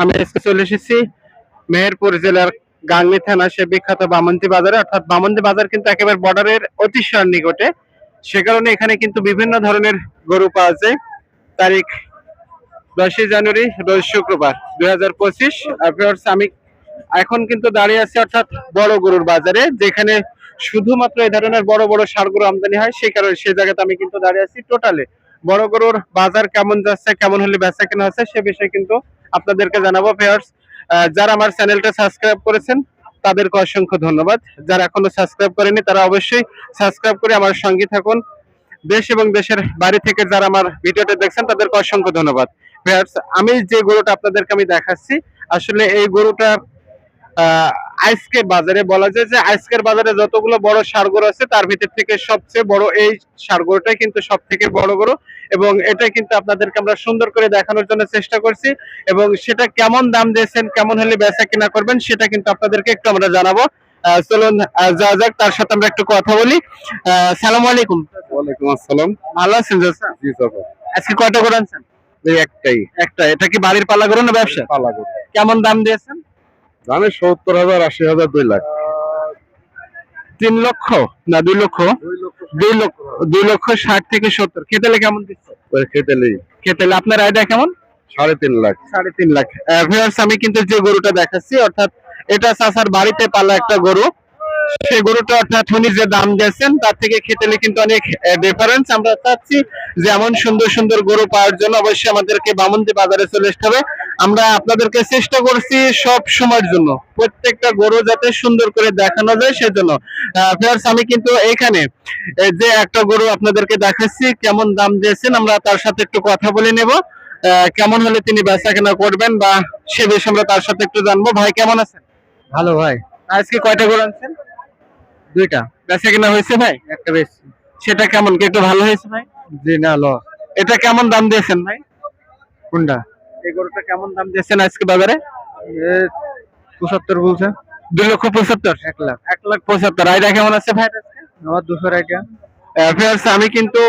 আমি আজকে চলে এসেছি মেহেরপুর জেলার গাংনী থানা, সে বিখ্যাত বামন্তি বাজারে। অর্থাৎ বামন্তি বাজার কিন্তু একেবারে বর্ডারের অতি নিকটে। সে কারণে এখানে কিন্তু বিভিন্ন ধরনের গরু পাওয়া যায়। তারিখ দশই জানুয়ারি, রোজ শুক্রবার, দুই হাজার পঁচিশ। আমি এখন কিন্তু দাঁড়িয়ে আছি অর্থাৎ বড় গরুর বাজারে, যেখানে শুধুমাত্র এই ধরনের বড় বড় সার গরু আমদানি হয় সেই কারণে সেই জায়গাতে আমি কিন্তু দাঁড়িয়ে আছি টোটালে বড় গরুর বাজার কেমন যাচ্ছে, কেমন হলে বেচা কেনা হচ্ছে, সে বিষয়ে কিন্তু আপনাদেরকে জানাব ফেয়ার্স যারা আমার চ্যানেলটা সাবস্ক্রাইব করেছেন, তাদেরকে অসংখ্য ধন্যবাদ। যারা এখনও সাবস্ক্রাইব করেনি তারা অবশ্যই সাবস্ক্রাইব করে আমার সঙ্গে থাকুন। দেশ এবং দেশের বাড়ি থেকে যারা আমার ভিডিওটা দেখছেন, তাদেরকে অসংখ্য ধন্যবাদ। ফেয়ার্স আমি যে গরুটা আপনাদেরকে আমি দেখাচ্ছি, আসলে এই গরুটা আজকের বাজারে বলা যায় যে আজকের বাজারে যতগুলো বড় সার গরু আছে তার ভিতর থেকে সবচেয়ে বড় এই সার গরুটাই কিন্তু সব থেকে বড় গরু এবং এটা কিন্তু আপনাদেরকে আমরা সুন্দর করে দেখানোর জন্য চেষ্টা করছি এবং সেটা কেমন দাম দিয়েছেন কেমন হলে বেচা কিনা করবেন সেটা কিন্তু আপনাদেরকে একটু আমরা জানাব। চলুন যাওয়া যাক তার সাথে আমরা একটু কথা বলি। সালাম আলাইকুম। ওয়ালাইকুম আসসালাম। ভালো আছেন জি আজকে কয়টা করে আনছেন? এই একটাই। একটা এটা কি বাড়ির পালা করুন না ব্যবসা? পালা গরু। কেমন দাম দিয়েছেন? জানে সত্তর হাজার আশি হাজার দুই লাখ। তিন লক্ষ না দুই লক্ষ? দুই লক্ষ দুই লক্ষ ষাট থেকে সত্তর। খেতেলে কেমন দিচ্ছে? করে খেতে নেই খেতেলে আপনার আইডিয়া কেমন? সাড়ে তিন লাখ। সাড়ে তিন লাখ। আমি কিন্তু যে গরুটা দেখাচ্ছি অর্থাৎ এটা চাষার বাড়িতে পালা একটা গরু। সেই গরুটা অর্থাৎ উনি যে দাম দিয়েছেন তার থেকে খেতেলে কিন্তু অনেক ডিফারেন্স আমরা চাচ্ছি যে এমন সুন্দর সুন্দর গরু পাওয়ার জন্য অবশ্যই আমাদেরকে বামন্দি বাজারে চলে আসতে হবে। আমরা আপনাদেরকে চেষ্টা করছি সব সময়ের জন্য। প্রত্যেকটা গরু যাতে সুন্দর করে দেখানো যায় সেজন্য। ভিউয়ার্স আমি কিন্তু এখানে যে একটা গরু আপনাদেরকে দেখাচ্ছি কেমন দাম দিয়েছেন আমরা তার সাথে একটু কথা বলে নেব। কেমন হলে তিনি বেচা কেনা করবেন বা সে বিষয়ে আমরা তার সাথে একটু জানব। ভাই কেমন আছেন? ভালো ভাই। আজকে কয়টা গরু আনছেন? দুইটা। বেচা কেনা হয়েছে ভাই? একটা বেশ সেটা কেমন কি একটু ভালো হয়েছে ভাই? জি না ল। এটা কেমন দাম দিয়েছেন ভাই? কোনটা? এই গরুটা কেমন দাম দিয়েছেন আজকে বাজারে? পঁচাত্তর বলছে। দুই লক্ষ পঁচাত্তর? এক লাখ। এক লাখ পঁচাত্তর। আইডা কেমন আছে ভাই? আমার দুশো ভিউয়ার্স আমি কিন্তু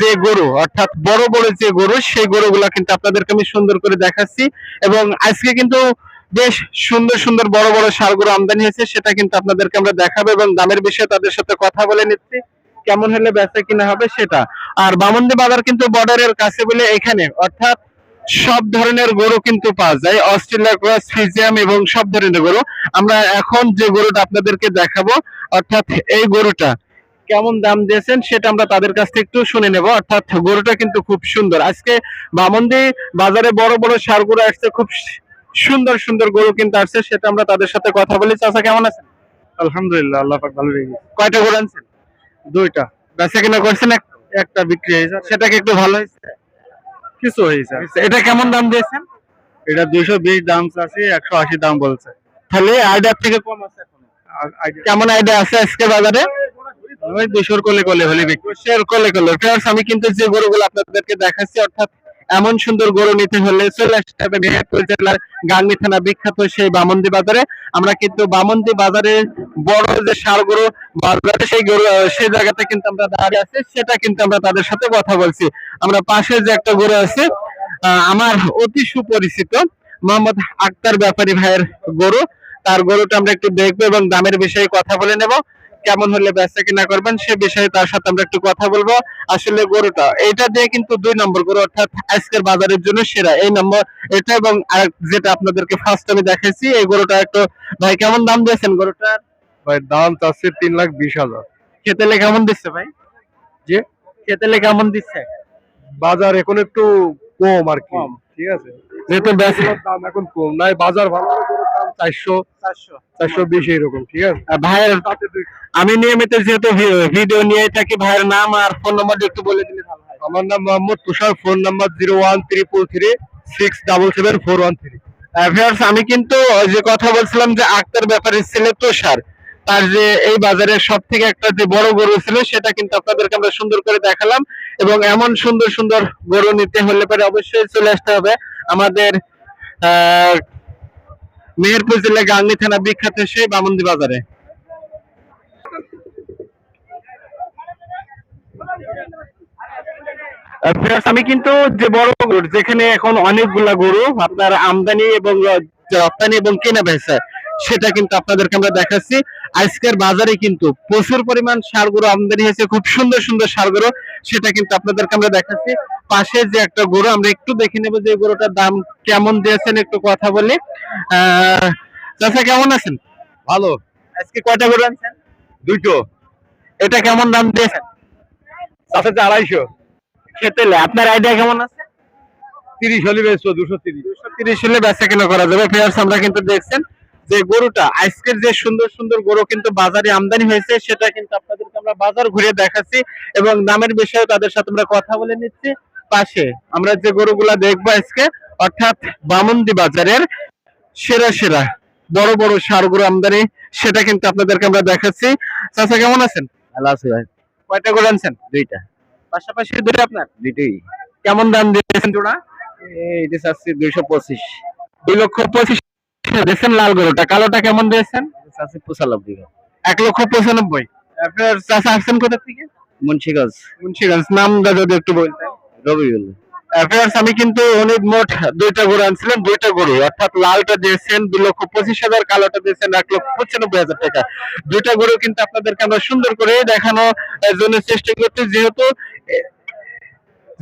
যে গরু অর্থাৎ বড় বড় যে গরু সেই গরুগুলা কিন্তু আপনাদেরকে আমি সুন্দর করে দেখাচ্ছি। এবং আজকে কিন্তু বেশ সুন্দর সুন্দর বড় বড় সারগুলো আমদানি হয়েছে, সেটা কিন্তু আপনাদেরকে আমরা দেখাবো এবং দামের বিষয়ে তাদের সাথে কথা বলে নিচ্ছি, কেমন হলে বেচা কিনা হবে সেটা। আর বামন্দি বাজার কিন্তু বর্ডারের কাছে বলে এখানে, অর্থাৎ সব ধরনের গরু কিন্তু পাওয়া যায়, অস্ট্রেলিয়া ক্রস ফিজিয়াম এবং সব ধরনের গরু। আমরা এখন যে গরুটা আপনাদেরকে দেখাবো, অর্থাৎ এই গরুটা কেমন দাম দিয়েছেন সেটা আমরা তাদের কাছ থেকে একটু শুনে নেব। অর্থাৎ গরুটা কিন্তু খুব সুন্দর। আজকে বামন্দি বাজারে বড় বড় সার গরু আসছে, খুব সুন্দর সুন্দর গরু কিন্তু আসছে সেটা আমরা তাদের সাথে কথা বলি। চাচা কেমন আছেন? আলহামদুলিল্লাহ আল্লাহ পাক ভালো রেখেছে। কয়টা গরু আনছেন? দুইটা। বেচা কিনা করছেন একটা বিক্রি হয়েছে। সেটা কি একটু ভালো হয়েছে? কিছু হয়েছে। এটা কেমন দাম দিয়েছেন? এটা দুইশো বিশ দাম আছে একশো আশি দাম বলছে। তাহলে আইডিয়ার থেকে কম আছে কেমন আইডিয়া আছে আজকে বাজারে? ওই দুশোর কোলে কোলে হলে বিক্রি। করলে করলে ফ্রেন্ডস আমি কিন্তু যে গরুগুলো আপনাদেরকে দেখাচ্ছি অর্থাৎ এমন সুন্দর গরু নিতে হলে চলে আসতে হবে মেহেরপুর জেলার গাংনী থানা বিখ্যাত সেই বামন্দি বাজারে। আমরা কিন্তু বামন্দি বাজারে বড় যে সার গরু বাজারে সেই গরু সেই জায়গাতে কিন্তু আমরা দাঁড়িয়ে আছি, সেটা কিন্তু আমরা তাদের সাথে কথা বলছি। আমরা পাশে যে একটা গরু আছে আমার অতি সুপরিচিত মোহাম্মদ আক্তার ব্যাপারী ভাইয়ের গরু। তার গরুটা আমরা একটু দেখব এবং দামের বিষয়ে কথা বলে নেব। কেমন হলে বেচা কিনা করবেন সে বিষয়ে তার সাথে আমরা একটু কথা বলব। আসলে গরুটা এটা দিয়ে কিন্তু দুই নম্বর গরু অর্থাৎ আজকের বাজারের জন্য সেরা। এই নম্বর এটা এবং যেটা আপনাদেরকে ফার্স্ট আমি দেখাইছি এই গরুটা একটু ভাই কেমন দাম দিয়েছেন গরুটার ভাই দাম চাচ্ছে তিন লাখ বিশ হাজার। খেতেলে কেমন দিচ্ছে ভাই? যে? খেতেলে কেমন দিচ্ছে? বাজার এখন একটু কম আর কি। কম। ঠিক আছে? যেহেতু এগুলোর দাম এখন কম। নাই বাজার ভালো চারশো চারশো। বিশ এইরকম ঠিক আছে? ভাইয়ের আমি নিয়মিত যেহেতু ভিডিও নিয়ে থাকি ভাইয়ের নাম আর ফোন নম্বর একটু বলে দিলে ভালো হয়। আমার নাম Mohammad Tushar phone number zero one triple three six double seven four one three viewers আমি কিন্তু ওই যে কথা বলছিলাম যে আক্তার ব্যাপারে ছেলে তুষার তার যে এই বাজারের সব থেকে একটা যে বড় গরু ছিল সেটা কিন্তু আপনাদেরকে আমরা সুন্দর করে দেখালাম। এবং এমন সুন্দর সুন্দর গরু নিতে হলে পরে অবশ্যই চলে আসতে হবে। আমাদের আহ, মেহেরপুর জেলা গাংনি থানা বিখ্যাত সেই বামন্দি বাজারে। আমি কিন্তু যে বড় গরু, যেখানে এখন অনেকগুলা গরু আপনার আমদানি এবং রপ্তানি এবং কেনা বেচা, সেটা কিন্তু আপনাদেরকে আমরা দেখাচ্ছি। আজকের বাজারে কিন্তু প্রচুর পরিমাণ সার গরু আমদানি হয়েছে খুব সুন্দর সুন্দর সার গরু সেটা কিন্তু আপনাদেরকে আমরা দেখাচ্ছি। পাশে যে একটা গরু আমরা একটু দেখে নেব যে গরুটার দাম কেমন দিয়েছেন একটু কথা বলি। আহ চাচা কেমন আছেন? ভালো। আজকে কয়টা গরু আনছেন? দুইটো। এটা কেমন দাম দিয়েছেন? যে আড়াইশো। খেতে আপনার আইডিয়া কেমন আছে? তিরিশ হলে বেচবো দুশো তিরিশ। দুশো তিরিশ হলে বেচা কেনা করা যাবে। ফেয়ার্স আমরা কিন্তু দেখছেন যে গরুটা আজকের যে সুন্দর সুন্দর গরু কিন্তু বাজারে আমদানি হয়েছে সেটা কিন্তু আপনাদেরকে আমরা বাজার ঘুরে দেখাচ্ছি এবং দামের বিষয়ে তাদের সাথে আমরা কথা বলে নিচ্ছি। পাশে আমরা যে গরুগুলা দেখব আজকে অর্থাৎ বামন্দি বাজারের সেরা সেরা বড় বড় সার গরু আমদানি সেটা কিন্তু আপনাদেরকে আমরা দেখাচ্ছি। চাচা কেমন আছেন? ভালো আছে ভাই। কয়টা গরু আনছেন? দুইটা। পাশাপাশি দুটো আপনার? দুইটাই। কেমন দাম দিয়েছেন জোড়া? চাচ্ছি দুইশো পঁচিশ। দুই লক্ষ পঁচিশ দিয়েছেন লাল গরুটা। কালোটা কেমন দিয়েছেন? চাচ্ছি পঁচানব্বই এক লক্ষ পঁচানব্বই। আপনার চাষা আসছেন কোথা থেকে? মুন্সিগঞ্জ। মুন্সিগঞ্জ। নামটা যদি একটু বলতেন। রবিউল। আমি কিন্তু উনি মোট দুইটা গরু আনছিলেন দুইটা গরু। অর্থাৎ লালটা দিয়েছেন দুই লক্ষ পঁচিশ হাজার কালোটা দিয়েছেন এক লক্ষ পঁচানব্বই হাজার টাকা। দুইটা গরু কিন্তু আপনাদেরকে আমরা সুন্দর করে দেখানো জন্য চেষ্টা করছি। যেহেতু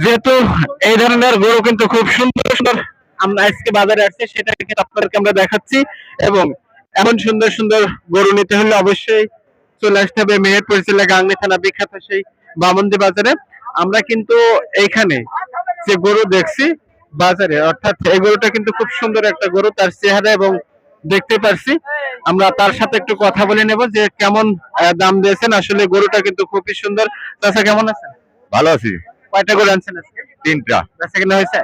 যেহেতু এই ধরনের গরু কিন্তু খুব সুন্দর সুন্দর আমরা আজকে বাজারে আসছে সেটা কিন্তু আপনাদেরকে আমরা দেখাচ্ছি। এবং এমন সুন্দর সুন্দর গরু নিতে হলে অবশ্যই চলে আসতে হবে মেহেরপুর জেলা গাংনী থানা বিখ্যাত সেই বামন্দি বাজারে। আমরা কিন্তু এইখানে যে গরু দেখছি বাজারে অর্থাৎ এই গরুটা কিন্তু খুব সুন্দর একটা গরু তার চেহারা এবং দেখতে পারছি। আমরা তার সাথে একটু কথা বলে নেব যে কেমন দাম দিয়েছেন। আসলে গরুটা কিন্তু খুবই সুন্দর। তাছাড়া কেমন আছেন? ভালো আছি। কয়টা গরু আনছেন আজকে? তিনটা। বেচা কিনা হয়েছে?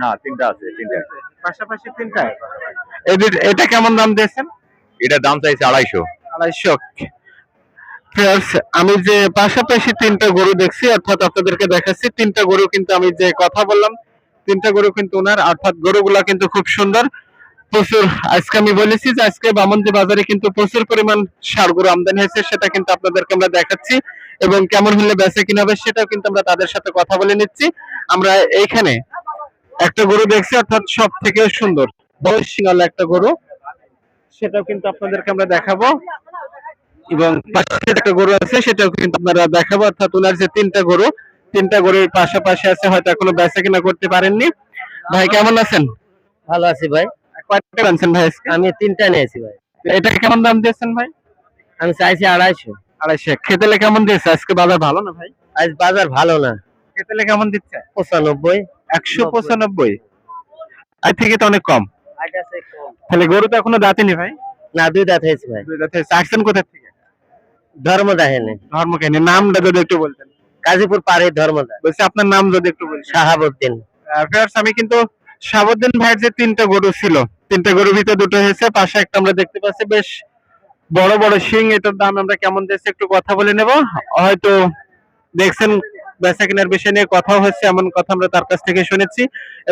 না তিনটা আছে তিনটা। পাশাপাশি তিনটা? এদের এটা কেমন দাম দিয়েছেন? এটা দাম চাইছে আড়াইশো। আড়াইশো। আমি যে পাশাপাশি তিনটা গরু দেখছি অর্থাৎ আপনাদেরকে দেখাচ্ছি তিনটা গরু কিন্তু আমি যে কথা বললাম তিনটা গরু কিন্তু ওনার অর্থাৎ গরুগুলা কিন্তু খুব সুন্দর। প্রচুর আজকে আমি বলেছি যে আজকে বামন্দি বাজারে কিন্তু প্রচুর পরিমাণ সার গরু আমদানি হয়েছে সেটা কিন্তু আপনাদেরকে আমরা দেখাচ্ছি। এবং কেমন হলে বেচে কিনা হবে সেটাও কিন্তু আমরা তাদের সাথে কথা বলে নিচ্ছি। আমরা এইখানে একটা গরু দেখছি অর্থাৎ সব থেকে সুন্দর। বয়স সিঙ্গাল একটা গরু। সেটাও কিন্তু আপনাদেরকে আমরা দেখাবো। এবং পাশে একটা গরু আছে সেটাও কিন্তু আপনারা দেখাবো। অর্থাৎ ওনার যে তিনটা গরু তিনটা গরুর পাশাপাশি আছে হয়তো এখনও বেচা কিনা করতে পারেননি। ভাই কেমন আছেন? ভালো আছি ভাই। কয়টা আনছেন ভাই আমি তিনটা নিয়েছি ভাই। এটা কেমন দাম দিয়েছেন ভাই? আমি চাইছি আড়াইশো। আড়াইশো খেতেলে কেমন দিয়েছে? আজকে বাজার ভালো না ভাই? আজ বাজার ভালো না। খেতেলে কেমন দিচ্ছে? পঁচানব্বই। একশো পঁচানব্বই। আজ থেকে তো অনেক কম। তাহলে গরু তো এখনও দাঁতেনি ভাই? না দুই দাঁত হয়েছে ভাই। দুই দাঁত হয়েছে। আসছেন কোথা থেকে? ধর্মদা হেনে ধর্ম কেন নামটা যদি একটু বলতেন। গাজীপুর পাড়ে ধর্মদা বলছি আপনার নাম যদি একটু বলছেন শাহাবুদ্দিন। ভিউয়ার্স আমি কিন্তু শাহাবুদ্দিন ভাইয়ের যে তিনটা গরু ছিল তিনটা গরুর ভিতরে দুটো হয়েছে পাশে একটা আমরা দেখতে পাচ্ছি। বেশ বড় বড় শিং এটার দাম আমরা কেমন দিয়েছে একটু কথা বলে নেব। হয়তো দেখছেন বেচা কেনার বিষয় নিয়ে কথাও হচ্ছে এমন কথা আমরা তার কাছ থেকে শুনেছি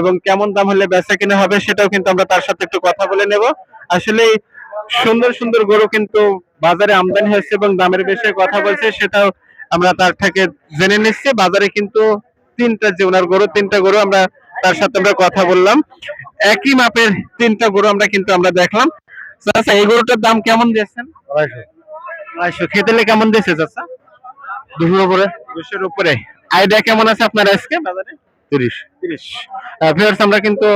এবং কেমন দাম হলে বেচা কেনা হবে সেটাও কিন্তু আমরা তার সাথে একটু কথা বলে নেব। আসলে সুন্দর সুন্দর গরু কিন্তু বাজারে আমদানি হয়েছে এবং দামের বিষয়ে কথা বলছে সেটাও আমরা তার থেকে জেনে নিচ্ছি। বাজারে কিন্তু তিনটা যে ওনার গরু তিনটা গরু আমরা তার সাথে আমরা কথা বললাম। একই মাপের তিনটা গরু আমরা কিন্তু আমরা দেখলাম। চাচা এই গরুটার দাম কেমন দিয়েছেন? আড়াইশো। খেতেলে কেমন দিয়েছে চাচা? দুশোর উপরে? দুশোর উপরে। আইডিয়া কেমন আছে আপনার আজকে? বাজারে? তিরিশ। তিরিশ। আমরা কিন্তু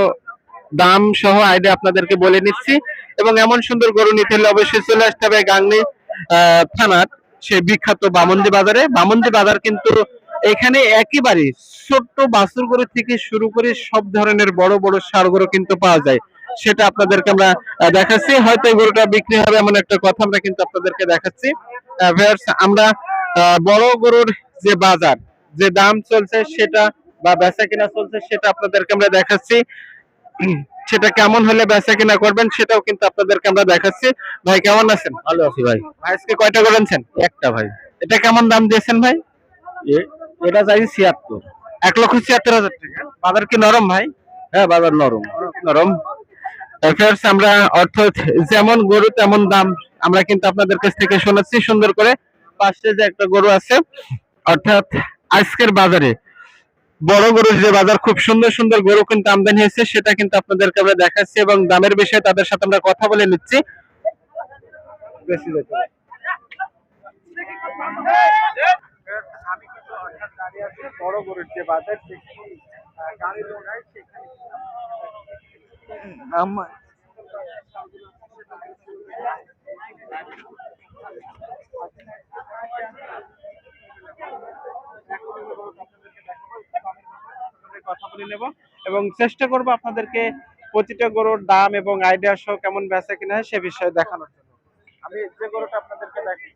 দাম সহ আইডিয়া আপনাদেরকে বলে নিচ্ছি। এবং এমন সুন্দর গরু নিতে হলে অবশ্যই চলে আসতে হবে গাংনি থানার সেই বিখ্যাত বামন্দি বাজারে। বামন্দি বাজার কিন্তু এখানে একেবারে ছোট্ট বাছুর গরু থেকে শুরু করে সব ধরনের বড় বড় সার গরু কিন্তু পাওয়া যায়। সেটা আপনাদেরকে আমরা দেখাচ্ছি। হয়তো এই গরুটা বিক্রি হবে এমন একটা কথা আমরা কিন্তু আপনাদেরকে দেখাচ্ছি। আমরা বড় গরুর যে বাজার যে দাম চলছে সেটা বা বেচা কিনা চলছে সেটা আপনাদেরকে আমরা দেখাচ্ছি। সেটা কেমন হলে বেচা কিনা করবেন সেটাও কিন্তু আপনাদেরকে আমরা দেখাচ্ছি। ভাই কেমন আছেন? ভালো আছি ভাই। ভাই আজকে কয়টা করেছেন একটা ভাই। এটা কেমন দাম দিয়েছেন ভাই? এটা চাইছি ছিয়াত্তর। এক লক্ষ ছিয়াত্তর হাজার টাকা। বাজার কি নরম ভাই? হ্যাঁ বাজার নরম। নরম। আমরা অর্থাৎ যেমন গরু তেমন দাম আমরা কিন্তু আপনাদের কাছ থেকে শোনাচ্ছি সুন্দর করে। পাশে যে একটা গরু আছে, অর্থাৎ আজকের বাজারে বড় গরুর যে বাজার, খুব সুন্দর সুন্দর গরু কিন্তু আমদানি হয়েছে, সেটা কিন্তু আপনাদেরকে আমরা দেখাচ্ছি এবং দামের বিষয়ে তাদের সাথে আমরা কথা বলে নিচ্ছি। আমি বলে নেব। এবং চেষ্টা করব আপনাদেরকে প্রতিটা গরুর দাম এবং আইডিয়া সহ কেমন বেচা কিনা হয় সে বিষয়ে দেখানোর জন্য। আমি যে গরুটা আপনাদেরকে দেখাই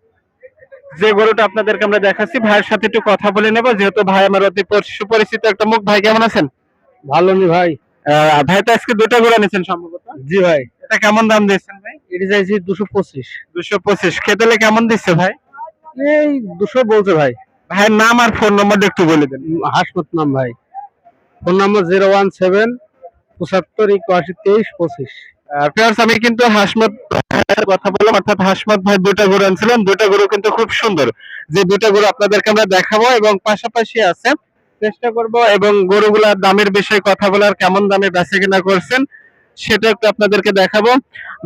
যে গরুটা আপনাদেরকে আমরা দেখাচ্ছি ভাইয়ের সাথে একটু কথা বলে নেব যেহেতু ভাই আমার অতি সুপরিচিত একটা মুখ। ভাই কেমন আছেন? ভালো নি ভাই। আহ, ভাই তো আজকে দুটো গরু নিয়েছেন সম্ভবত। জি ভাই। এটা কেমন দাম দিয়েছেন ভাই? এটা চাইছি দুশো পঁচিশ। দুশো পঁচিশ। খেতেলে কেমন দিচ্ছে ভাই? এই দুশো বলছে ভাই। ভাইয়ের নাম আর ফোন নম্বরটা একটু বলে দেন। হাসপাত নাম ভাই। Phone number zero one seven পঁচাত্তর একাশি তেইশ পঁচিশ। ফ্রেন্ডস আমি কিন্তু হাসমত কথা বললাম অর্থাৎ হাসমত ভাই দুটা গরু আনছিলেন। দুটা গরু কিন্তু খুব সুন্দর। যে দুটা গরু আপনাদেরকে আমরা দেখাবো এবং পাশাপাশি আছে চেষ্টা করব এবং গরুগুলার দামের বিষয়ে কথা বলার কেমন দামে বেচে কিনা করছেন সেটা একটু আপনাদেরকে দেখাবো।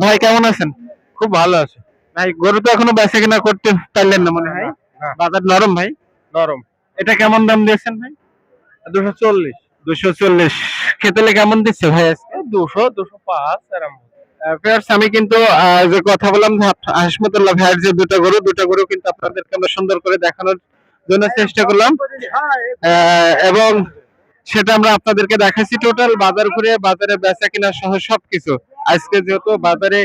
ভাই কেমন আছেন? খুব ভালো আছে। ভাই গরু তো এখনও বেচে কিনা করতে পারলেন না মনে হয়। বাজার নরম ভাই? নরম। এটা কেমন দাম দিয়েছেন ভাই? দুশো চল্লিশ। দুশো চল্লিশ। খেতেলে কেমন দিচ্ছে ভাই আজকে? দুশো দুশো পাঁচ ফ্রেন্ডস আমি কিন্তু যে কথা বললাম হাসমতুল্লাহ ভাইয়ের যে দুটো গরু দুটো গরু কিন্তু আপনাদেরকে আমরা সুন্দর করে দেখানোর জন্য চেষ্টা করলাম। এবং সেটা আমরা আপনাদেরকে দেখাচ্ছি টোটাল বাজার ঘুরে বাজারে বেচা কিনা সহ সবকিছু। আজকে যেহেতু বাজারে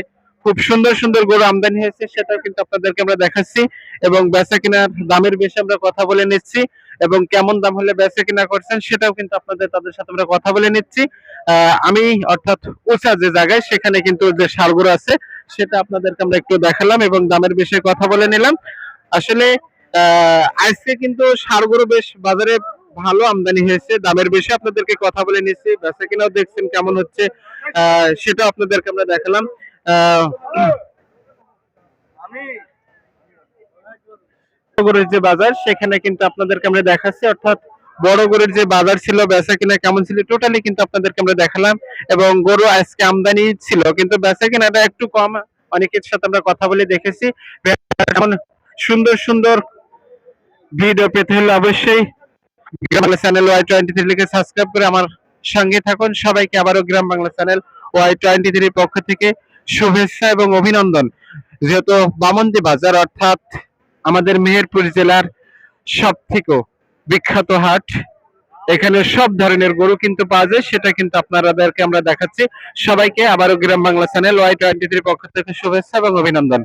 খুব সুন্দর সুন্দর গরু আমদানি হয়েছে সেটাও কিন্তু আপনাদেরকে আমরা দেখাচ্ছি। এবং বেচা কিনার দামের বেশি আমরা কথা বলে নিচ্ছি। এবং কেমন দাম হলে বেচা কিনা করছেন সেটাও কিন্তু আপনাদের তাদের সাথে আমরা কথা বলে নিচ্ছি। আমি অর্থাৎ উঁচা যে জায়গায় সেখানে কিন্তু যে সারগুলো আছে সেটা আপনাদেরকে আমরা একটু দেখালাম এবং দামের বিষয়ে কথা বলে নিলাম। আসলে আজকে কিন্তু সারগুলো বেশ বাজারে ভালো আমদানি হয়েছে। দামের বেশি আপনাদেরকে কথা বলে নিচ্ছি। বেচা কিনাও দেখছেন কেমন হচ্ছে সেটা আপনাদেরকে আমরা দেখালাম। আহ, গরুর যে বাজার, সেখানে কিন্তু আপনাদেরকে আমরা দেখাচ্ছি। অর্থাৎ বড় গরুর যে বাজার ছিল, বেচা কিনা কেমন ছিল টোটালি কিন্তু আপনাদেরকে আমরা দেখালাম। এবং গরু আজকে আমদানি ছিল, কিন্তু বেচা কিনাটা একটু কম। অনেকের সাথে আমরা কথা বলে দেখেছি। এমন সুন্দর সুন্দর ভিডিও পেতে হলে অবশ্যই চ্যানেল ওয়াই টোয়েন্টি থ্রি লিখে সাবস্ক্রাইব করে আমার সঙ্গে থাকুন। সবাইকে আবারও Gram Bangla channel Y twenty থ্রির পক্ষ থেকে শুভেচ্ছা এবং অভিনন্দন। যেহেতু বামন্দি বাজার, অর্থাৎ আমাদের মেহেরপুর জেলার সব থেকেও বিখ্যাত হাট। এখানে সব ধরনের গরু কিন্তু পাওয়া যায়, সেটা কিন্তু আপনারাদেরকে আমরা দেখাচ্ছি। সবাইকে আবারও Gram Bangla channel Y twenty পক্ষ থেকে শুভেচ্ছা এবং অভিনন্দন।